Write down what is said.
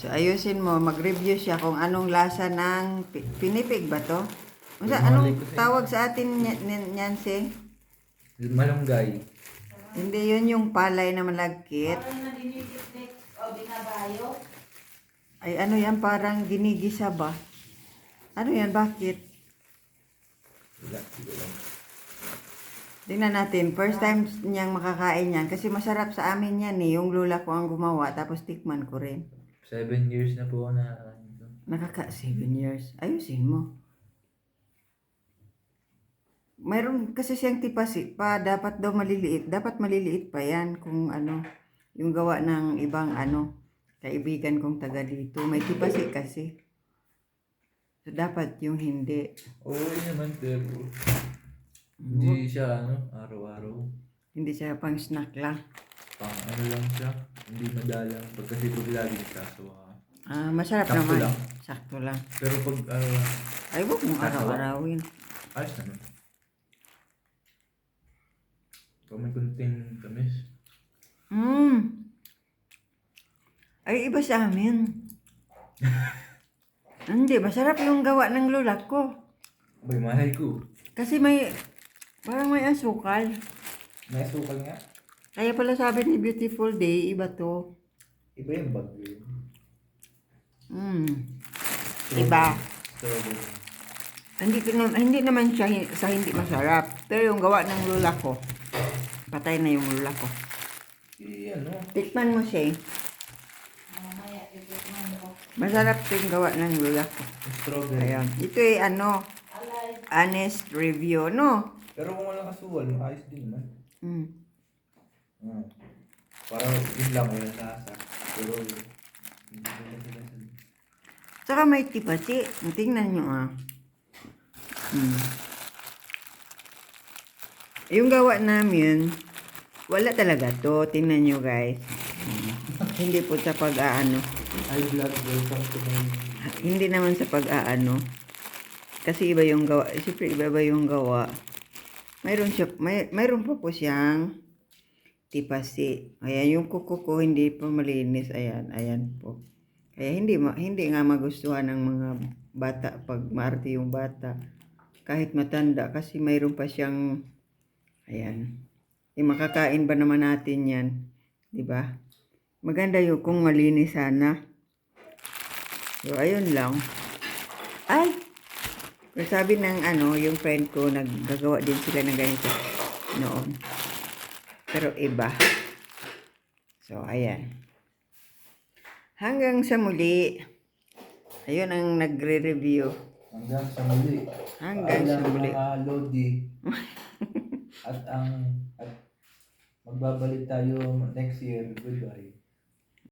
So, ayusin mo, mag-review siya kung anong lasa ng pi- pinipig ba to? Unsa, anong tawag sa atin ny- ny- Nancy? Malunggay. Hindi, yun yung palay na malagkit. Parang na dinidikdik o binabayo. Ay, ano yan, parang ginigisa ba? Ano yan, bakit? Wala, siguro. Tingnan natin, first time niyang makakain yan. Kasi masarap sa amin yan eh. Yung lula ko ang gumawa, tapos tikman ko rin. Seven years na po ako na ito. Nakaka 7 years. Ayusin mo. Mayroon kasi siyang tipasi pa, dapat daw maliliit. Dapat maliliit pa yan kung ano, yung gawa ng ibang ano, kaibigan kong taga dito. May tipasi kasi. So, dapat yung hindi. Oo, yun naman pero hindi siya ano, araw-araw. Hindi siya pang snack lang. Pang ano lang siya, hindi madalang. Pag kasi pag lagi nagkasawa. Ah, masarap Sakto naman. lang. Sakto lang. Pero pag ano, Ay, huwag mong Sakto. araw-arawin. ayos naman. Pag may kunting tamis. Hmm. Ay, iba sa amin. Hindi, masarap yung gawa ng lula ko. Abay, mahal ko. Kasi may, parang may asukal. May sukal nga. Kaya pala sabi ni Beautiful Day, iba to. Iba yung bagyo. Hmm. Iba. Strawberry. Hindi, hindi naman siya sa hindi masarap. Pero yung gawa ng lula ko, patay na yung lula ko. Eh, ano? Tikman mo siya. Ko. Masarap to yung gawa ng lula ko. Strawberry. Ayan. Ito ay ano, honest review, no? Pero kung walang kasuwal, ayos din naman. Hmm. Hmm. Parang yun lang yung lasa. Pero, hindi sila sabi. Saka may tipati. Tingnan nyo ah. Hmm. Yung gawa namin, wala talaga to. Tingnan nyo guys. Hmm. Hindi po sa pag-aano. Ay, vlog, welcome to my... Hindi naman sa pag-aano. Kasi iba yung gawa. Siyempre iba-iba yung gawa. Mayroon siya, may, mayroon pa po siyang tipasi. Ayan, yung kuko ko hindi pa malinis. Ayan, ayan po. Kaya hindi hindi nga magustuhan ng mga bata pag maarte yung bata. Kahit matanda kasi mayroon pa siyang ayan. Eh, makakain ba naman natin yan? ba? Maganda yun kung malinis sana. So, ayun lang. Ay! Pero sabi ng ano, yung friend ko, naggagawa din sila ng ganito noon. Pero iba. So, ayan. Hanggang sa muli. Ayun ang nagre-review. Hanggang sa muli. Hanggang sa muli. mga Lodi. at ang... At magbabalik tayo next year. Goodbye.